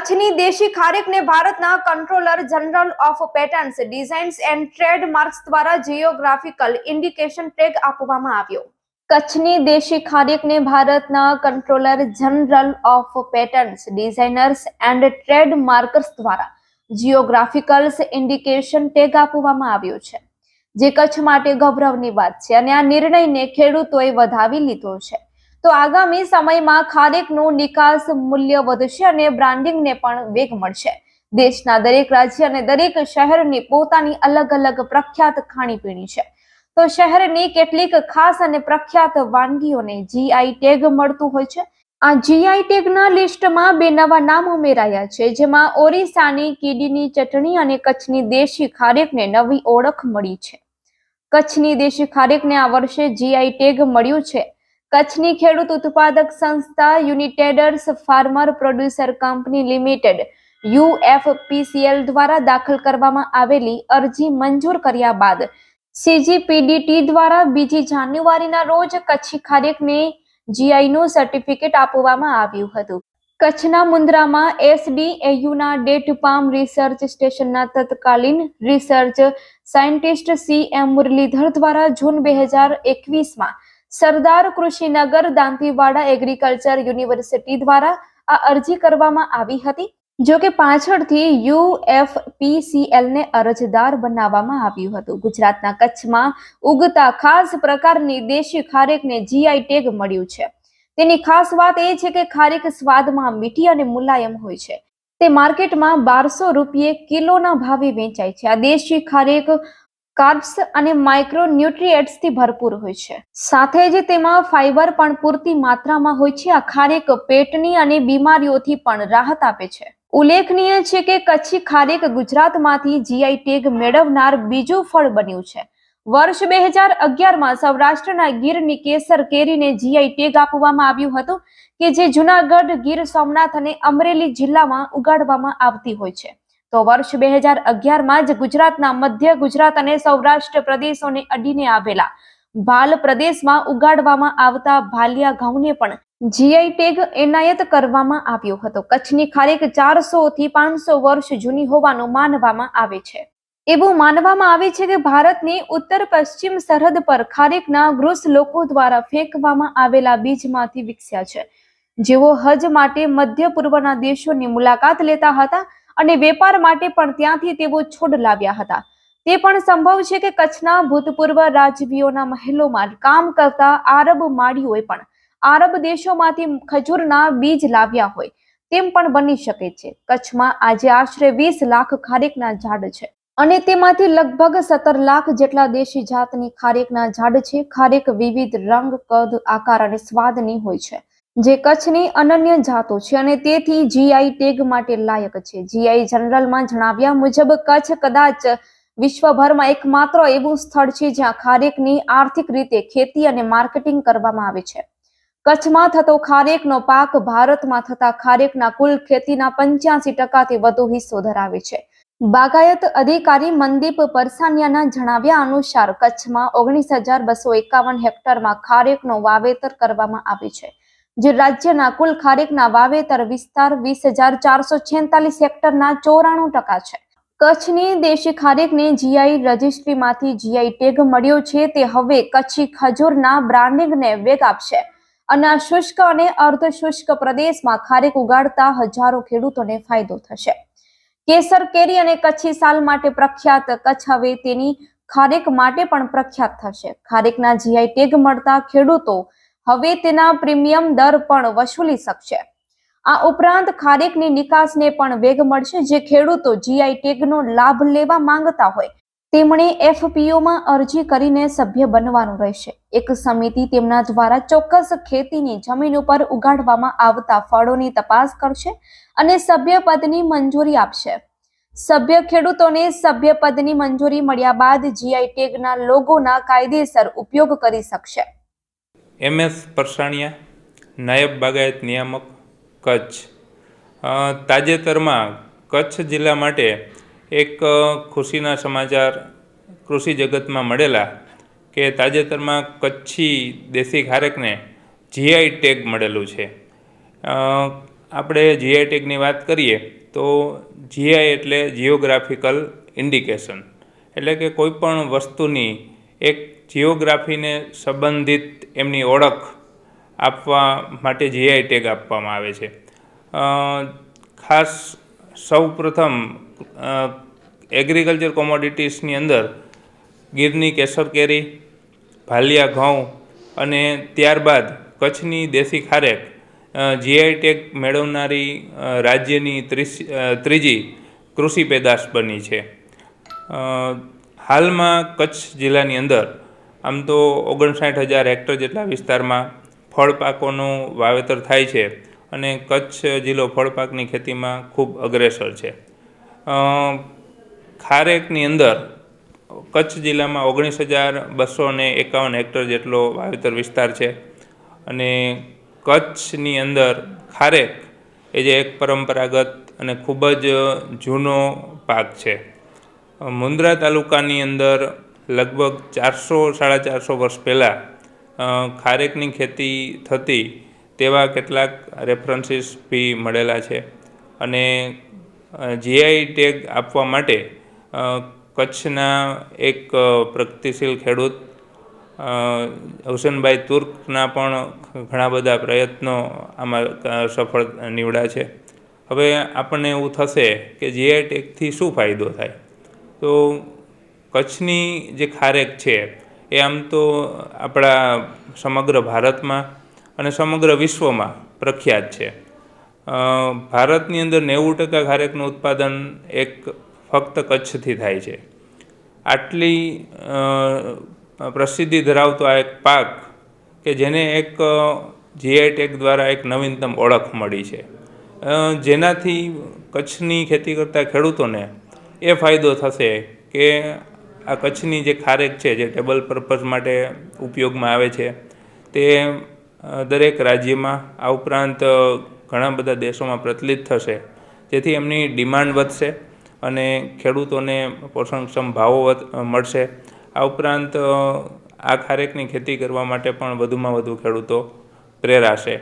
કચ્છની દેશી ખારેકને ભારતના controller general of patterns designs and trademarks દ્વારા જિયોગ્રાફિકલ ઇન્ડિકેશન ટેગ આપવામાં આવ્યો. કચ્છની દેશી ખારેકને ભારતના controller general of patents designers and trademarkers દ્વારા જિયોગ્રાફિકલ્સ ઇન્ડિકેશન ટેગ આપવામાં આવ્યો છે. જે કચ્છ માટે ગૌરવની વાત છે અને આ નિર્ણયને ખેડૂતોએ વધાવી લીધો છે. તો આગામી સમયમાં ખારેકનું નિકાસ મૂલ્ય વધશે અને બ્રાન્ડિંગને પણ વેગ મળશે. દેશના દરેક રાજ્ય અને દરેક શહેરની પોતાની અલગ અલગ પ્રખ્યાત ખાણીપીણી છે. તો શહેરની કેટલીક ખાસ અને પ્રખ્યાત વાનગીઓને જીઆઈ ટેગ મળતું હોય છે. આ જીઆઈ ટેગના લિસ્ટમાં બે નવા નામ ઉમેરાયા છે, જેમાં ઓરિસ્સાની કીડીની ચટણી અને કચ્છની દેશી ખારેકને નવી ઓળખ મળી છે. કચ્છની દેશી ખારેકને આ વર્ષે જીઆઈ ટેગ મળ્યું છે. કચ્છની ખેડૂત ઉત્પાદક સંસ્થા યુનિટેડર્સ farmer producer company limited UFPCL દ્વારા દાખલ કરવામાં આવેલી અરજી મંજૂર કર્યા બાદ સીજીપીડીટી દ્વારા બીજી જાન્યુઆરીના રોજ કચ્છી ખારેકને જીઆઈનું સર્ટિફિકેટ આપવામાં આવ્યું હતું. કચ્છના મુન્દ્રામાં એસડીએયુના ડેટ પામ રિસર્ચ સ્ટેશનના તત્કાલીન research scientist C M Muralidhar દ્વારા જૂન બે હજાર એકવીસમાં સરદાર કૃષિનગર દાંતીવાડા એગ્રીકલ્ચર યુનિવર્સિટી દ્વારા આ અરજી કરવામાં આવી હતી, જો કે પાછળથી યુએફપીસીએલને અરજદાર બનાવવામાં આવ્યું હતું. ગુજરાતના કચ્છમાં ઉગતા ખાસ પ્રકારની દેશી ખારેકને જીઆઈ ટેગ મળ્યું છે. તેની ખાસ વાત એ છે કે ખારેક સ્વાદમાં મીઠી અને મુલાયમ હોય છે. તે માર્કેટમાં બારસો રૂપિયે કિલોના ભાવે વેચાય છે. આ દેશી ખારેક કાર્બ્સ અને માઇક્રોન્યુટ્રીએટ્સથી ભરપૂર હોય છે. સાથે જ તેમાં ફાઇબર પણ પૂરતી માત્રામાં હોય છે. આ ખારેક પેટની અને બીમારીઓથી પણ રાહત આપે છે. ઉલ્લેખનીય છે કે કચ્છી ખારેક ગુજરાતમાંથી જીઆઈ ટેગ મેળવનાર બીજું ફળ બન્યું છે. વર્ષ બે હજાર અગિયારમાં સૌરાષ્ટ્રના ગીરની કેસર કેરીને જીઆઈ ટેગ આપવામાં આવ્યું હતું, કે જે જુનાગઢ ગીર સોમનાથ અને અમરેલી જિલ્લામાં ઉગાડવામાં આવતી હોય છે. તો વર્ષ બે હજાર અગિયારમાં જ ગુજરાતના મધ્ય ગુજરાત અને સૌરાષ્ટ્ર પ્રદેશોને અડીને આવેલા ભાલ પ્રદેશમાં ઉગાડવામાં આવતા ભાલિયા ઘઉંને પણ જીઆઈ ટેગ એનાયત કરવામાં આવ્યો હતો. કચ્છની ખારેક ચારસો થી પાંચસો વર્ષ જૂની હોવાનું માનવામાં આવે છે. એવું માનવામાં આવે છે કે ભારતની ઉત્તર પશ્ચિમ સરહદ પર ખારેકના ગ્રુસ લોકો દ્વારા ફેંકવામાં આવેલા બીજમાંથી વિકસ્યા છે. જેઓ હજ માટે મધ્ય પૂર્વના દેશોની મુલાકાત લેતા હતા અને વેપાર માટે પણ ત્યાંથી તેઓ છોડ લાવ્યા હતા. તે પણ સંભવ છે કે કચ્છના ભૂતપૂર્વ રાજવીઓના મહેલોમાં કામ કરતા આરબ માળીઓએ પણ આરબ દેશોમાંથી ખજૂરના બીજ લાવ્યા હોય તેમ પણ બની શકે છે. કચ્છમાં આજે આશરે વીસ લાખ ખારેકના ઝાડ છે અને તેમાંથી લગભગ સત્તર લાખ જેટલા દેશી જાતની ખારેકના ઝાડ છે. ખારેક વિવિધ રંગ, કદ, આકાર અને સ્વાદની હોય છે. જે કચ્છની અનન્ય જાતો છે અને તેથી જીઆઈ ટેગ માટે લાયક છે. જીઆઈ જનરલમાં જણાવ્યા મુજબ કચ્છ કદાચ વિશ્વભરમાં એકમાત્ર એવું સ્થળ છે જ્યાં ખારેકની આર્થિક રીતે ખેતી અને માર્કેટિંગ કરવામાં આવે છે. કચ્છમાં થતો ખારેકનો પાક ભારતમાં થતા ખારેકના કુલ ખેતીના પંચ્યાસી ટકાથી વધુ હિસ્સો ધરાવે છે. બાગાયત અધિકારી મનદીપ પરસાનિયાના જણાવ્યા અનુસાર કચ્છમાં ઓગણીસ હજાર બસો એકાવન હેક્ટરમાં ખારેકનો વાવેતર કરવામાં આવે છે. જે રાજ્યના કુલ ખારેકના વાવેતર વિસ્તાર વીસ હજાર ચારસો છેતાલીસ હેક્ટરના ચોરાણું ટકા છે. કચ્છની દેશી ખારેકને જીઆઈ રજિસ્ટ્રીમાંથી જીઆઈ ટેગ મળ્યો છે તે હવે કચ્છી ખજૂરના બ્રાન્ડિંગને વેગ આપશે અને શુષ્ક અને અર્ધ શુષ્ક પ્રદેશમાં ખારેક ઉગાડતા હજારો ખેડૂતોને ફાયદો થશે. કેસર, કેરી અને કચ્છી સાલ માટે પ્રખ્યાત કચ્છ હવે તેની ખારેક માટે પણ પ્રખ્યાત થશે. ખારેકના જીઆઈ ટેગ મળતા ખેડૂતો હવે તેના પ્રીમિયમ દર પણ વસૂલી શકશે. આ ઉપરાંત ખારેકની નિકાસને પણ વેગ મળશે, જે ખેડૂતો જીઆઈ ટેગનો લાભ લેવા માંગતા હોય, તેમણે એફપીઓમાં અરજી કરીને સભ્ય બનવાનું રહેશે. એક સમિતિ તેમના દ્વારા ચોક્કસ ખેતીની જમીન ઉપર ઉગાડવામાં આવતા ફળોની તપાસ કરશે અને સભ્યપદની મંજૂરી આપશે. સભ્ય ખેડૂતોને સભ્યપદની મંજૂરી મળ્યા બાદ જીઆઈ ટેગના લોગોના કાયદેસર ઉપયોગ કરી શકશે. એમ એસ પરસાણિયા, નાયબ બાગાયત નિયામક, કચ્છ. તાજેતરમાં કચ્છ જિલ્લા માટે એક ખુશીના સમાચાર કૃષિ જગતમાં મળેલા કે તાજેતરમાં કચ્છી દેશી ખારેકને જીઆઈ ટેગ મળેલું છે. આપણે જીઆઈ ટેગની વાત કરીએ તો જીઆઈ એટલે જિયોગ્રાફિકલ ઇન્ડિકેશન. એટલે કે કોઈ પણ વસ્તુની એક જીઓગ્રાફીને સંબંધિત એમની ઓળખ આપવા માટે જીઆઈ ટેગ આપવામાં આવે છે. ખાસ સૌ પ્રથમ એગ્રીકલ્ચર કોમોડિટીસની અંદર ગીરની કેસર કેરી, ભાલિયા ઘઉં અને ત્યારબાદ કચ્છની દેશી ખારેક જીઆઈ ટેગ મેળવનારી રાજ્યની ત્રીસ ત્રીજી કૃષિ પેદાશ બની છે. હાલમાં કચ્છ જિલ્લાની અંદર આમ તો ઓગણસાઠ હજાર હેક્ટર જેટલા વિસ્તારમાં ફળ પાકોનું વાવેતર થાય છે અને કચ્છ જિલ્લો ફળ પાકની ખેતીમાં ખૂબ અગ્રેસર છે. ખારેકની અંદર કચ્છ જિલ્લામાં ઓગણીસ હજાર બસો ને એકાવન હેક્ટર જેટલો વાવેતર વિસ્તાર છે અને કચ્છની અંદર ખારેક એ જે એક પરંપરાગત અને ખૂબ જ જૂનો પાક છે. મુન્દ્રા તાલુકાની અંદર લગભગ ચારસો, સાડા ચારસો વર્ષ પહેલાં ખારેકની ખેતી થતી તેવા કેટલાક રેફરન્સીસ બી મળેલા છે. અને જીઆઈ ટેગ આપવા માટે કચ્છના એક પ્રગતિશીલ ખેડૂત હુસેનભાઈ તુર્કના પણ ઘણા બધા પ્રયત્નો આમાં સફળ નીવડ્યા છે. હવે આપણને એવું થશે કે જીઆઈ ટેગથી શું ફાયદો થાય? તો કચ્છની જે ખારેક છે, એ આમ તો આપણા સમગ્ર ભારતમાં અને સમગ્ર વિશ્વમાં પ્રખ્યાત છે. ભારતની અંદર નેવું ટકા ખારેકનું ઉત્પાદન એક ફક્ત કચ્છથી થાય છે. આટલી પ્રસિદ્ધિ ધરાવતો આ એક પાક કે જેને એક જીઆઈ ટેક દ્વારા એક નવીનતમ ઓળખ મળી છે. જેનાથી કચ્છની ખેતી કરતા ખેડૂતોને એ ફાયદો થશે કે આ કચ્છની જે ખારેક છે, જે ટેબલ પર્પઝ માટે ઉપયોગમાં આવે છે, તે દરેક રાજ્યમાં આ ઉપરાંત ઘણા બધા દેશોમાં પ્રચલિત થશે. જેથી એમની ડિમાન્ડ વધશે અને ખેડૂતોને પોષણક્ષમ ભાવો મળશે. આ ઉપરાંત આ ખારેકની ખેતી કરવા માટે પણ વધુમાં વધુ ખેડૂતો પ્રેરાશે.